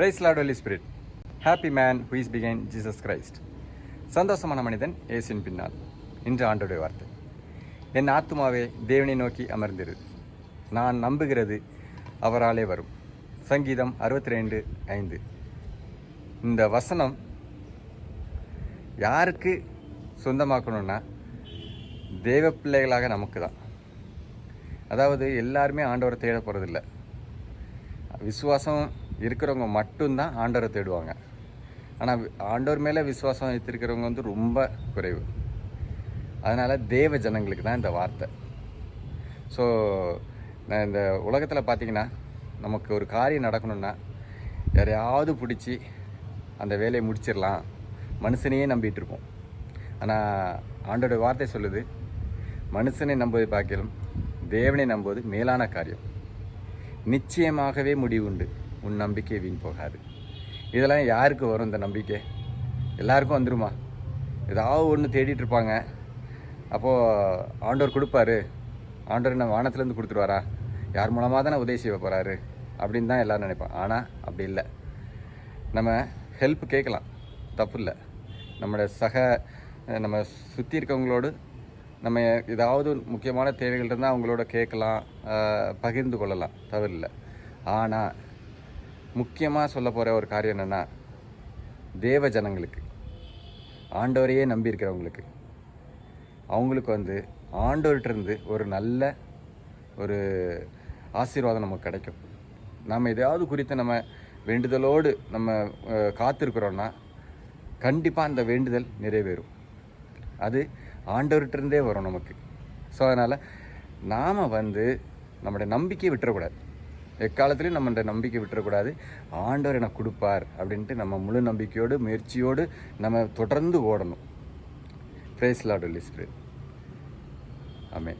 Praise Lord holy spirit happy man who is பிகைன் Jesus Christ சந்தோஷமான மனிதன் ஏசின் பின்னால். இன்று ஆண்டோடைய வார்த்தை. என் ஆத்துமாவே தேவனை நோக்கி அமர்ந்திரு. நான் நம்புகிறது அவராலே வரும். சங்கீதம் அறுபத்தி ரெண்டு ஐந்து. இந்த வசனம் யாருக்கு சொந்தமாக்கணும்னா தேவ பிள்ளைகளாக நமக்கு தான் அதாவது எல்லாருமே ஆண்டவரை தேட போகிறதில்ல விசுவாசம் இருக்கிறவங்க மட்டும்தான் ஆண்டவரை தேடுவாங்க. ஆனால் ஆண்டவர் மேலே விசுவாசம் வைத்திருக்கிறவங்க வந்து ரொம்ப குறைவு. அதனால் தேவ ஜனங்களுக்கு தான் இந்த வார்த்தை. ஸோ நான் இந்த உலகத்தில் பார்த்தீங்கன்னா நமக்கு ஒரு காரியம் நடக்கணும்னா யாரையாவது பிடிச்சி அந்த வேலையை முடிச்சிடலாம். மனுஷனையே நம்பிட்டு இருப்போம். ஆனால் ஆண்டோட வார்த்தை சொல்லுது மனுஷனை நம்புவதை பார்க்கலும் தேவனை நம்புவது மேலான காரியம். நிச்சயமாகவே முடிவு உண்டு. உன் நம்பிக்கை வீண் போகாது. இதெல்லாம் யாருக்கு வரும் இந்த நம்பிக்கை? எல்லாருக்கும் வந்துருமா? ஏதாவது ஒன்று தேடிட்டு இருப்பாங்க. அப்போது ஆண்டவர் கொடுப்பாரு. ஆண்டவர் என்ன வானத்துலேருந்து கொடுத்துருவாரா? யார் மூலமாக தானே உதவி செய்ய போகிறாரு அப்படின்னு தான் எல்லோரும் நினைப்பான் ஆனால் அப்படி இல்லை. நம்ம ஹெல்ப் கேட்கலாம். தப்பு இல்லை. நம்மளோட சக நம்ம சுற்றி இருக்கவங்களோடு நம்ம ஏதாவது முக்கியமான தேவைகள் இருந்தால் அவங்களோட கேட்கலாம் பகிர்ந்து கொள்ளலாம். தவறில்லை ஆனால் முக்கியமாக சொல்ல போகிற ஒரு காரியம் என்னென்னா தேவ ஜனங்களுக்கு ஆண்டவரையே நம்பி இருக்கிறவங்களுக்கு அவங்களுக்கு வந்து ஆண்டவர்கிட்டருந்து ஒரு நல்ல ஒரு ஆசீர்வாதம் நமக்கு கிடைக்கும். நாம் எதையாவது குறித்து நம்ம வேண்டுதலோடு நம்ம காத்திருக்கிறோன்னா கண்டிப்பாக அந்த வேண்டுதல் நிறைவேறும். அது ஆண்டவர்கிட்டருந்தே வரும் நமக்கு. ஸோ அதனால் நாம் வந்து நம்முடைய நம்பிக்கையை விட்டுறக்கூடாது. எக்காலத்துலேயும் நம்மளோட நம்பிக்கை விட்டுறக்கூடாது. ஆண்டவர் எனக்கு கொடுப்பார் அப்படின்ட்டு நம்ம முழு நம்பிக்கையோடு முயற்சியோடு நம்ம தொடர்ந்து ஓடணும். பிரேஸ் லாட் லிஸ்ட் ஆமே